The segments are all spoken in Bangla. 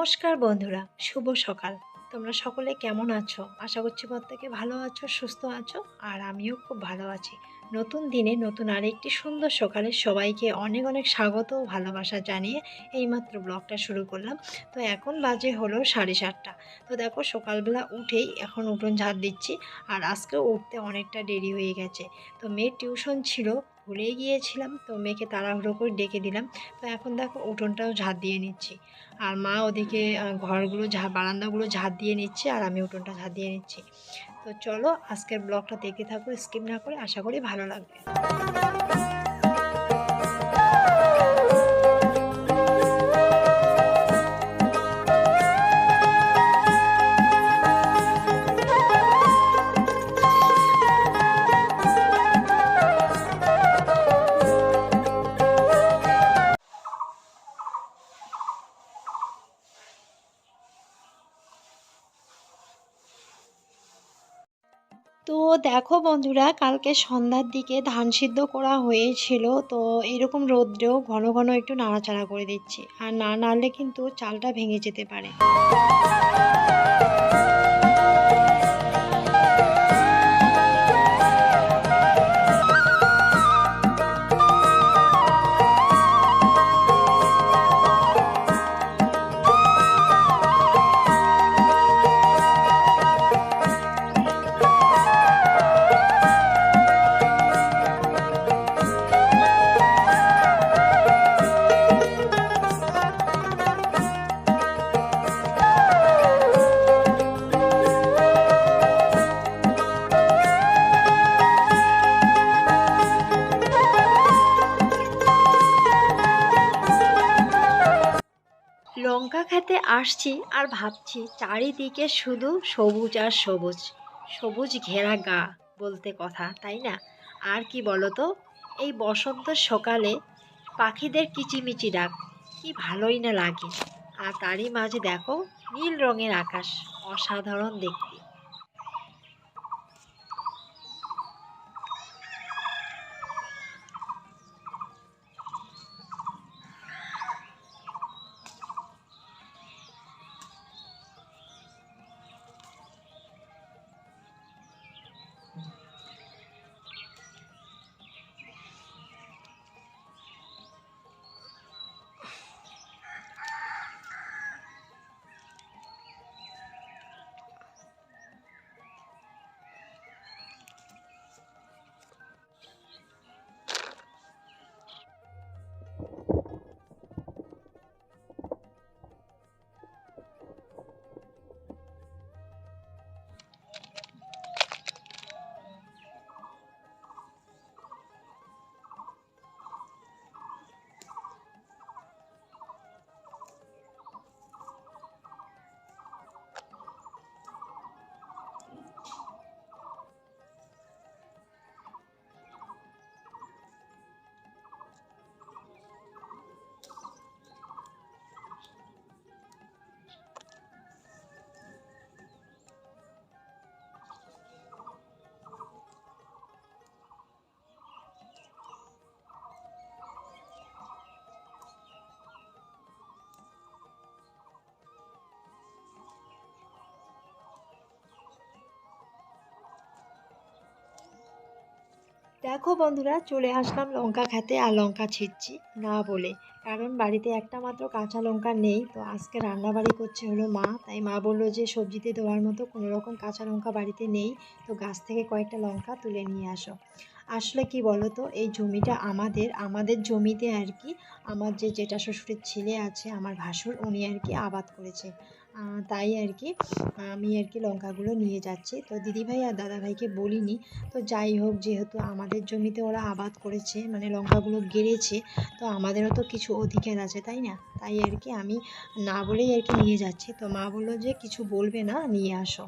নমস্কার বন্ধুরা, শুভ সকাল। তোমরা সকলে কেমন আছো? আশা করছি প্রত্যেকে ভালো আছো, সুস্থ আছো, আর আমিও খুব ভালো আছি। নতুন দিনে নতুন আরেকটি সুন্দর সকালে সবাইকে অনেক অনেক স্বাগত ভালোবাসা জানিয়ে এইমাত্র ব্লগটা শুরু করলাম। তো এখন বাজে হলো সাড়ে সাতটা। তো দেখো, সকালবেলা উঠেই এখন উঠোন ঝাড় দিচ্ছি, আর আজকেও উঠতে অনেকটা দেরি হয়ে গেছে। তো মেয়ের টিউশন ছিল ভুলেই গিয়েছিলাম, তো মেয়েকে তাড়াহুড়ো করে ডেকে দিলাম। তো এখন দেখো উঠোনটাও ঝাড় দিয়ে নিচ্ছি। আর মা ওদিকে ঘরগুলো ঝা, বারান্দাগুলো ঝাড় দিয়ে নিচ্ছে আর আমি উঠোনটা ঝাড় দিয়ে নিচ্ছি। তো চলো আজকের ব্লগটা দেখে থাকো, স্কিপ না করে আশা করি ভালো লাগবে। তো দেখো বন্ধুরা, কালকে সন্ধ্যার দিকে ধান সিদ্ধ করা হয়েছিল, তো এরকম রোদ্রেও ঘন ঘন একটু নাড়াচাড়া করে দিচ্ছি। আর না নাড়লে কিন্তু চালটা ভেঙে যেতে পারে। লঙ্কা খেতে আসছি আর ভাবছি চারিদিকে শুধু সবুজ আর সবুজ সবুজ ঘেরা গা বলতে কথা, তাই না? আর কি বলতো? এই বসন্ত সকালে পাখিদের কিচিমিচি ডাক, কি ভালোই না লাগে। আর তারই মাঝে দেখো নীল রঙের আকাশ, অসাধারণ দেখতে। দেখো বন্ধুরা, চলে আসলাম লঙ্কা খেতে আর লঙ্কা ছিঁড়ছি না বলে। কারণ বাড়িতে একটা মাত্র কাঁচা লঙ্কা নেই, তো আজকে রান্নাবাড়ি করছে হলো মা। তাই মা বলল যে, সবজিতে দেওয়ার মতো কোনো রকম কাঁচা লঙ্কা বাড়িতে নেই, তো গাছ থেকে কয়েকটা লঙ্কা তুলে নিয়ে আসো। আসলে কি বলো তো এই জমিটা আমাদের আমাদের জমিতে আর কি আমার যে জেঠা শ্বশুরের ছেলে আছে, আমার ভাসুর, উনি আর কি আবাদ করেছে। তাই আর কি আমি আর কি লঙ্কাগুলো নিয়ে যাচ্ছি। তো দিদিভাই আর দাদাভাইকে বলিনি। তো যাই হোক, যেহেতু আমাদের জমিতে ওরা আবাদ করেছে মানে লঙ্কাগুলো গেড়েছে, তো আমাদেরও তো কিছু অধিকার আছে, তাই না? তাই আর কি আমি না বলেই আর কি নিয়ে যাচ্ছি। তো মা বলল যে কিছু বলবে না, নিয়ে আসো।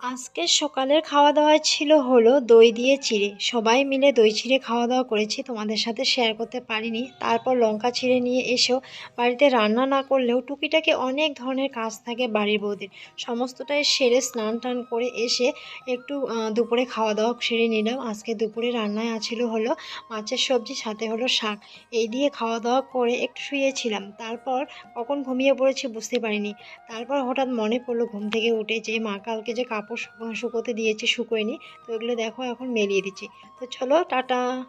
আজকে সকালের খাওয়া দাওয়া ছিল হলো দই দিয়ে চিড়ে। সবাই মিলে দই চিড়ে খাওয়া দাওয়া করেছি, তোমাদের সাথে শেয়ার করতে পারিনি। তারপর লঙ্কা চিড়ে নিয়ে এসেও বাড়িতে রান্না না করলেও টুকিটাকি অনেক ধরনের কাজ থাকে বাড়ির বৌদির সমস্তটাই সেরে স্নান টান করে এসে একটু দুপুরে খাওয়া দাওয়া সেরে নিলাম। আজকে দুপুরে রান্নায় আছিল হলো মাছের সবজি, সাথে হলো শাক। এই দিয়ে খাওয়া দাওয়া করে একটু শুয়েছিলাম। তারপর কখন ঘুমিয়ে পড়েছি বুঝতে পারিনি। তারপর হঠাৎ মনে পড়ল ঘুম থেকে উঠে যে মা কালকে যে কাপড় শুকো- শুকোতে দিয়েছি শুকোয়নি। তো এগুলো দেখো এখন মেলিয়ে দিচ্ছি। তো চলো টাটা।